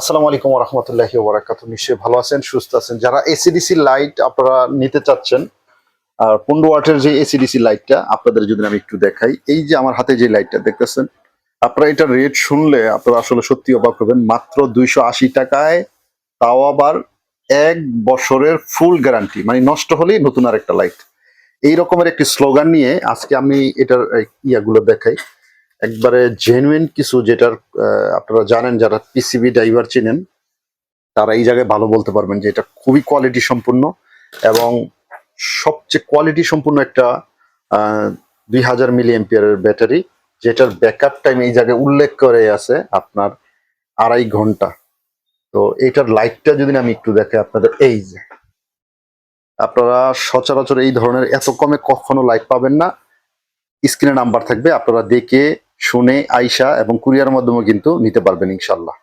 আসসালামু আলাইকুম রহমতুল্লাহি ওবরাকাত নিশ্চয়ই ভালো আছেন, সুস্থ আছেন। যারা এসিডিসি লাইট আপনারা নিতে চাচ্ছেন, আর পনেরো ওয়াটের যে এসিডিসি লাইটটা আপনাদের যদি আমি একটু দেখাই, এই যে আমার হাতে যে লাইটটা দেখতেছেন, আপনারা এটা রেট শুনলে আপনারা আসলে সত্যি অবাক হবেন। মাত্র দুইশো আশি টাকায়, তাও আবার এক বছরের ফুল গ্যারান্টি মানে নষ্ট হলেই নতুন আর একটা লাইট এই রকমের একটি স্লোগান নিয়ে আজকে আমি এটার ইয়াগুলো দেখাই। একবারে জেনুইন কিছু যেটার আপনারা জানেন যারা পিসিবি ড্রাইভার চিনেন, তারা এই জায়গায় ভালো বলতে পারবেন যে এটা খুবই কোয়ালিটি সম্পূর্ণ এবং সবচেয়ে কোয়ালিটি সম্পূর্ণ একটা দুই হাজার মিলি এম্পিয়ারের ব্যাটারি যেটার ব্যাকআপ টাইম এই জায়গায় উল্লেখ করে আছে আপনার আড়াই ঘণ্টা। তো এটার লাইটটা যদি আমি একটু দেখে আপনাদের, এই যে। আপনারা সচরাচর এই ধরনের এত কমে কখনো লাইট পাবেন না। স্ক্রিনে নাম্বার থাকবে, আপনারা দেখে শুনে আইসা এবং কুরিয়ার মাধ্যমে কিন্তু নিতে পারবেন ইনশাল্লাহ